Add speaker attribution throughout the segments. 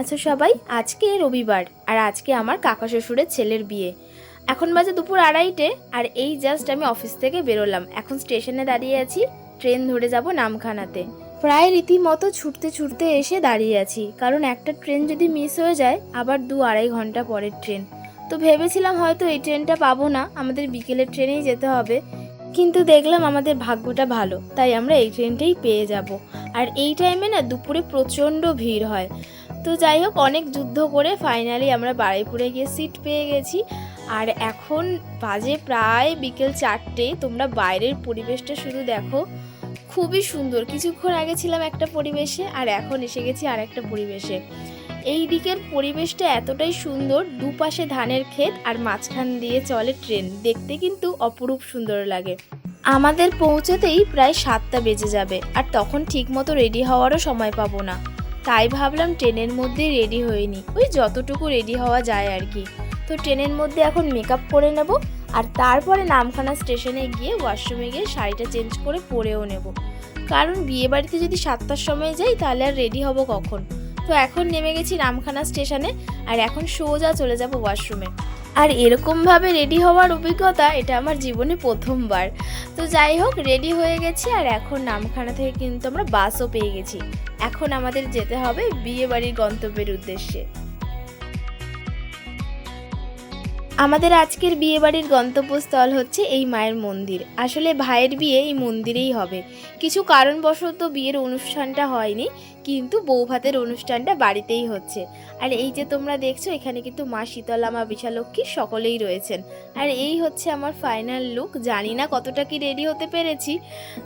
Speaker 1: আছো সবাই? আজকে রবিবার, আর আজকে আমার কাকা শ্বশুরের ছেলের বিয়ে। এখন বাজে দুপুর আড়াইটে, আর এই জাস্ট আমি অফিস থেকে বেরোলাম। এখন স্টেশনে দাঁড়িয়ে আছি ট্রেন ধরে যাব নামখানাতে। প্রায় রীতিমতো ছুটতে ছুটতে এসে দাঁড়িয়ে আছি, কারণ একটা ট্রেন যদি মিস হয়ে যায়, আবার দু আড়াই ঘণ্টা পরের ট্রেন তো ভেবেছিলাম হয়তো এই ট্রেনটা পাবো না, আমাদের বিকেলের ট্রেনেই যেতে হবে। কিন্তু দেখলাম আমাদের ভাগ্যটা ভালো, তাই আমরা এই ট্রেনটাই পেয়ে যাব। আর এই টাইমে না দুপুরে প্রচণ্ড ভিড় হয়। তো যাই হোক, অনেক যুদ্ধ করে ফাইনালি আমরা বারুইপুরে গিয়ে সিট পেয়ে গেছি। আর এখন বাজে প্রায় বিকেল চারটে, তোমরা বাইরের পরিবেশটা শুধু দেখো। খুবই সুন্দর। কিছুক্ষণ আগে ছিলাম একটা পরিবেশে, আর এখন এসে গেছি আর একটা পরিবেশে। এই দিকের পরিবেশটা এতটাই সুন্দর, দুপাশে ধানের ক্ষেত আর মাঝখান দিয়ে চলে ট্রেন। দেখতে কিন্তু অপরূপ সুন্দর লাগে। আমাদের পৌঁছতেই প্রায় সাতটা বেজে যাবে, আর তখন ঠিকমতো রেডি হওয়ারও সময় পাবো না। তাই ভাবলাম ট্রেনের মধ্যেই রেডি হইনি ওই যতটুকু রেডি হওয়া যায় আর কি। তো ট্রেনের মধ্যে এখন মেকআপ করে নেব আর তারপরে নামখানা স্টেশনে গিয়ে ওয়াশরুমে গিয়ে শাড়িটা চেঞ্জ করে পরেও নেব। কারণ বিয়ে বাড়িতে যদি সাতটার সময় যাই, তাহলে আর রেডি হব কখন? তো এখন নেমে গেছি নামখানা স্টেশনে আর এখন সোজা চলে যাব ওয়াশরুমে আর এরকমভাবে রেডি হওয়ার অভিজ্ঞতা এটা আমার জীবনে প্রথমবার। তো যাই হোক রেডি হয়ে গেছি আর এখন নামখানা থেকে কিন্তু আমরা বাসও পেয়ে গেছি। এখন আমাদের যেতে হবে বিয়ে বাড়ির গন্তব্যের উদ্দেশ্যে। আমাদের আজকের বিয়েবাড়ির গন্তব্যস্থল হচ্ছে এই মায়ের মন্দির। আসলে ভাইয়ের বিয়ে এই মন্দিরেই হবে। কিছু কারণবশত বিয়ের অনুষ্ঠানটা হয়নি, কিন্তু বৌভাতের অনুষ্ঠানটা বাড়িতেই হচ্ছে। আর এই যে তোমরা দেখছ, এখানে কিন্তু মা শীতলা, মা বিশালক্ষী সকলেই রয়েছেন। আর এই হচ্ছে আমার ফাইনাল লুক জানি না কতটা কি রেডি হতে পেরেছি,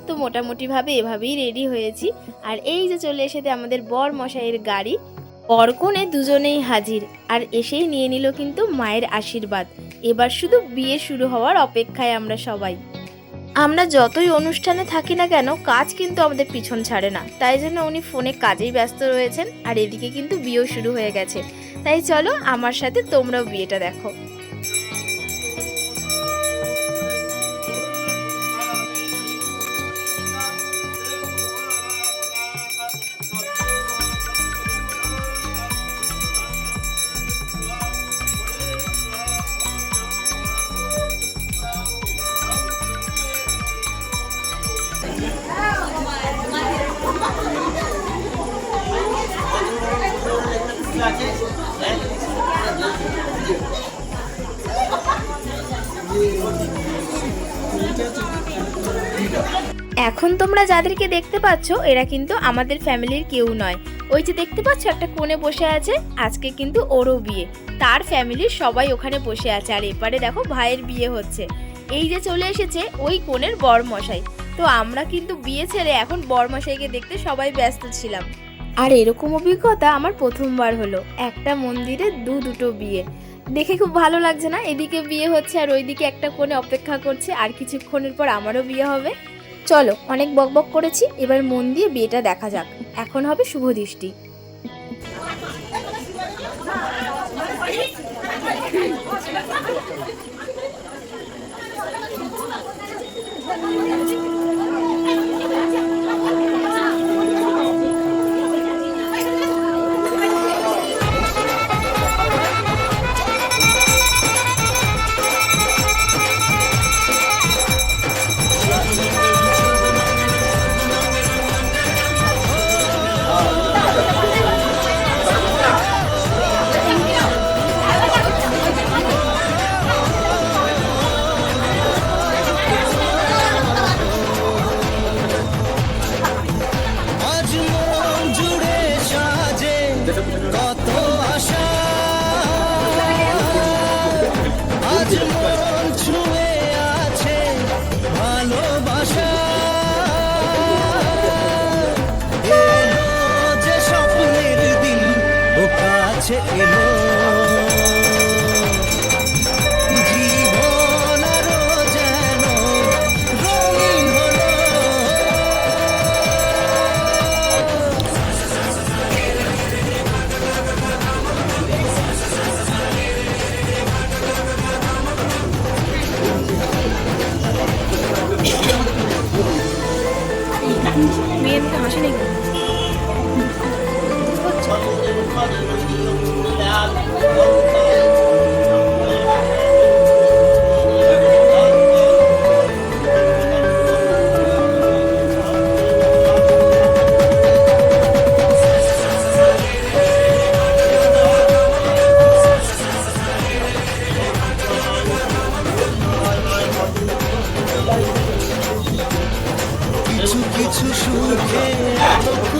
Speaker 1: তো মোটামুটিভাবে এভাবেই রেডি হয়েছি। আর এই যে চলে এসেছে আমাদের বর মশাইয়ের গাড়ি। বরকনে দুজনেই হাজির, আর এসেই নিয়ে নিল কিন্তু মায়ের আশীর্বাদ। এবার শুধু বিয়ে শুরু হওয়ার অপেক্ষায় আমরা সবাই। আমরা যতই অনুষ্ঠানে থাকি না কেন, কাজ কিন্তু আমাদের পিছন ছাড়ে না। তাই জন্য উনি ফোনে কাজেই ব্যস্ত রয়েছেন, আর এদিকে কিন্তু বিয়েও শুরু হয়ে গেছে। তাই চলো, আমার সাথে তোমরাও বিয়েটা দেখো। এখন তোমরা যাদেরকে দেখতে পাচ্ছ, এরা কিন্তু আমাদের ফ্যামিলির কেউ নয়। ওই যে দেখতে পাচ্ছ, একটা কোণে বসে আছে, আজকে কিন্তু ওরও বিয়ে। তার ফ্যামিলির সবাই ওখানে বসে আছে। আর এপারে দেখো, ভাইয়ের বিয়ে হচ্ছে। এই যে চলে এসেছে ওই কোণের বর মশাই তো আমরা কিন্তু বিয়ে ছেড়ে এখন বর মশাইকে দেখতে সবাই ব্যস্ত ছিলাম। আর এরকম অভিজ্ঞতা আমার প্রথমবার হলো। একটা মন্দিরে দু দুটো বিয়ে। দেখে খুব ভালো লাগছে না। এদিকে বিয়ে হচ্ছে আর ওইদিকে একটা কোণে অপেক্ষা করছে। আর কিছুক্ষণের পর আমারও বিয়ে হবে। চলো, অনেক বকবক করেছি। এবার মন দিয়ে বিয়েটা দেখা যাক। এখন হবে শুভ দৃষ্টি।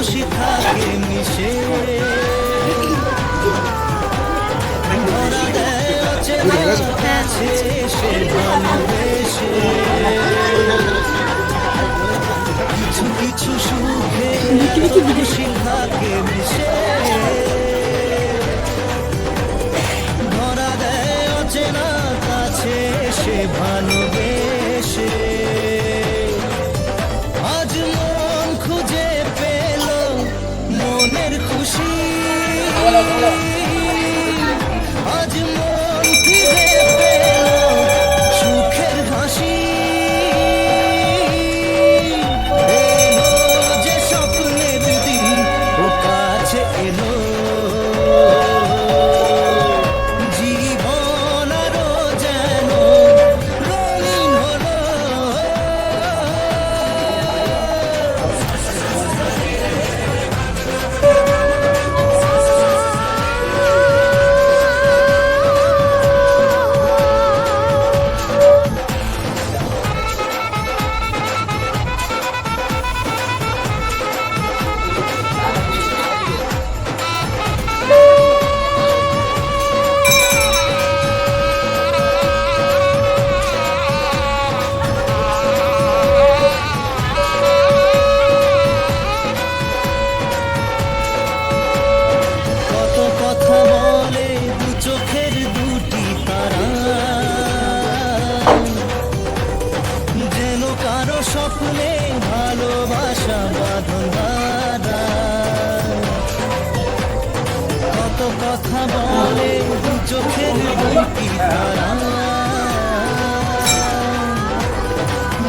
Speaker 2: খুশি থাকে মিশে। কিছু কিছু সুখে খুশি থাকে মিশে। ধরা দেয় অচেনা কাছে সে ভাই আজ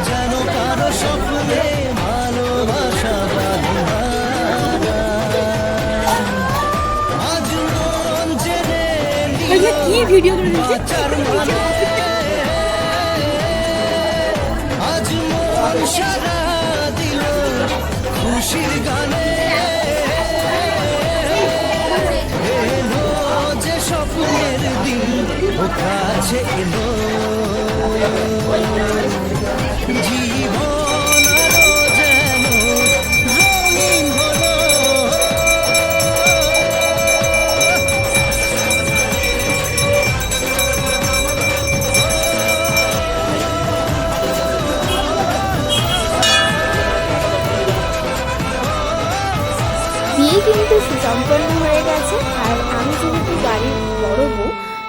Speaker 2: যেন কারও স্বপ্নে ভালোবাসা
Speaker 3: কি
Speaker 2: আজ মন সারা দিল খুশির গানে কাছে এলো। জীবন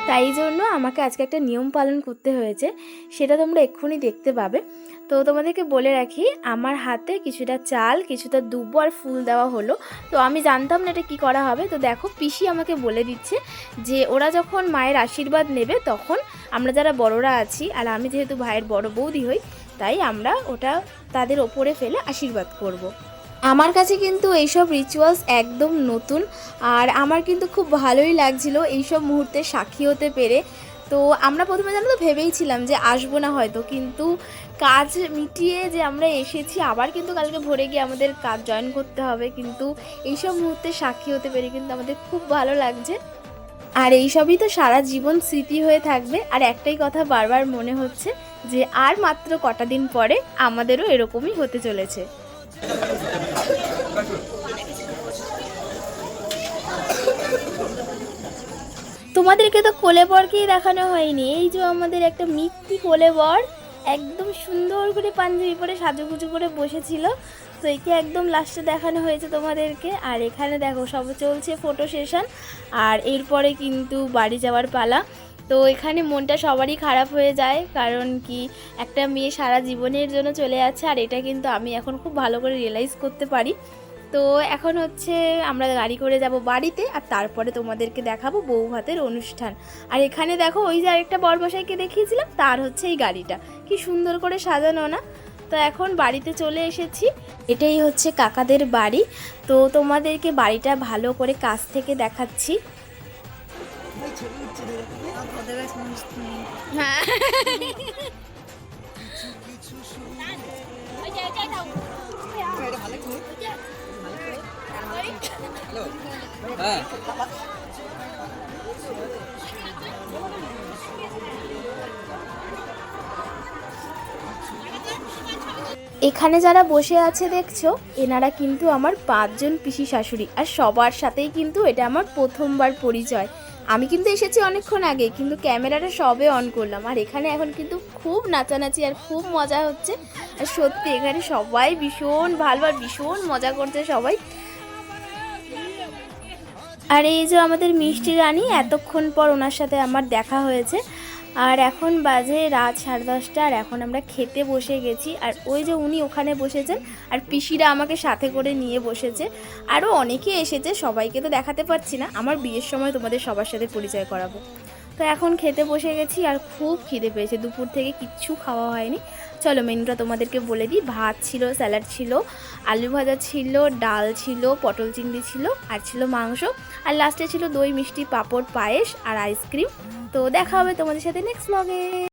Speaker 1: তাই জন্য আমাকে আজকে একটা নিয়ম পালন করতে হয়েছে, সেটা তোমরা এক্ষুনি দেখতে পাবে। তো তোমাদেরকে বলে রাখি, আমার হাতে কিছুটা চাল, কিছুটা দুব্বো আর ফুল দেওয়া হলো। তো আমি জানতাম না এটা কী করা হবে। তো দেখো, পিসি আমাকে বলে দিচ্ছে যে, ওরা যখন মায়ের আশীর্বাদ নেবে, তখন আমরা যারা বড়রা আছি, আর আমি যেহেতু ভাইয়ের বড় বৌদি হই, তাই আমরা ওটা তাদের ওপরে ফেলে আশীর্বাদ করব। আমার কাছে কিন্তু এইসব রিচুয়ালস একদম নতুন আর আমার কিন্তু খুব ভালোই লাগছিল এইসব মুহূর্তে সাক্ষী হতে পেরে। তো আমরা প্রথমে জানো তো ভেবেইছিলাম যে আসব না হয়তো, কিন্তু কাজ মিটিয়ে যে আমরা এসেছি, আবার কিন্তু কালকে ভোরে গিয়ে আমাদের কাজ জয়েন করতে হবে, কিন্তু এইসব মুহূর্তে সাক্ষী হতে পেরে কিন্তু আমাদের খুব ভালো লাগছে। আর এইসবই তো সারা জীবন স্মৃতি হয়ে থাকবে। আর একটাই কথা বারবার মনে হচ্ছে যে, আর মাত্র কটা দিন পরে আমাদেরও এরকমই হতে চলেছে। তোমাদেরকে তো কোলে বরকেই দেখানো হয়নি। এই যে আমাদের একটা মিথ্যি কোলে বর একদম সুন্দর করে পাঞ্জাবি পরে সাজুগুজু করে বসেছিল। তো একে একদম লাস্টে দেখানো হয়েছে তোমাদেরকে। আর এখানে দেখো, সব চলছে ফটো সেশন আর এরপরে কিন্তু বাড়ি যাওয়ার পালা। তো এখানে মনটা সবারই খারাপ হয়ে যায়, কারণ কি একটা মেয়ে সারা জীবনের জন্য চলে যাচ্ছে। আর এটা কিন্তু আমি এখন খুব ভালো করে রিয়েলাইজ করতে পারি। তো এখন হচ্ছে আমরা গাড়ি করে যাব বাড়িতে আর তারপরে তোমাদেরকে দেখাবো বউ ভাতের অনুষ্ঠান। আর এখানে দেখো ওই যে আরেকটা বরমশাইকে দেখিয়েছিলাম তার হচ্ছে এই গাড়িটা। কি সুন্দর করে সাজানো না? তো এখন বাড়িতে চলে এসেছি। এটাই হচ্ছে কাকাদের বাড়ি। তো তোমাদেরকে বাড়িটা ভালো করে কাছ থেকে দেখাচ্ছি। হ্যাঁ। এখানে যারা বসে আছে দেখছ, এনারা কিন্তু আমার পাঁচজন পিসি শাশুড়ি, আর সবার সাথেই কিন্তু এটা আমার প্রথমবার পরিচয়। আমি কিন্তু এসেছি অনেকক্ষণ আগে, কিন্তু ক্যামেরাটা সবে অন করলাম, আর এখানে এখন কিন্তু খুব নাচানাচি আর খুব মজা হচ্ছে। আর সত্যি, এখানে সবাই ভীষণ ভালো আর ভীষণ মজা করছে সবাই। আর এই যে আমাদের মিষ্টি রানী, এতক্ষণ পর ওনার সাথে আমার দেখা হয়েছে। আর এখন বাজে রাত সাড়ে দশটা, আর এখন আমরা খেতে বসে গেছি। আর ওই যে উনি ওখানে বসেছেন, আর পিসিরা আমাকে সাথে করে নিয়ে বসেছে। আরও অনেকে এসেছে, সবাইকে তো দেখাতে পারছি না। আমার বিয়ের সময় তোমাদের সবার সাথে পরিচয় করাবো। তো এখন খেতে বসে গেছি, আর খুব খিদে পেয়েছে। দুপুর থেকে কিচ্ছু খাওয়া হয়নি। চলো মেনুটা তোমাদেরকে বলে দিই। ভাত ছিল, স্যালাড ছিল, আলু ভাজা ছিল, ডাল ছিল, পটল চিংড়ি ছিল, আর ছিল মাংস। আর লাস্টে ছিল দই, মিষ্টি, পাঁপড়, পায়েস আর আইসক্রিম। তো দেখা হবে তোমাদের সাথে নেক্সট ব্লগে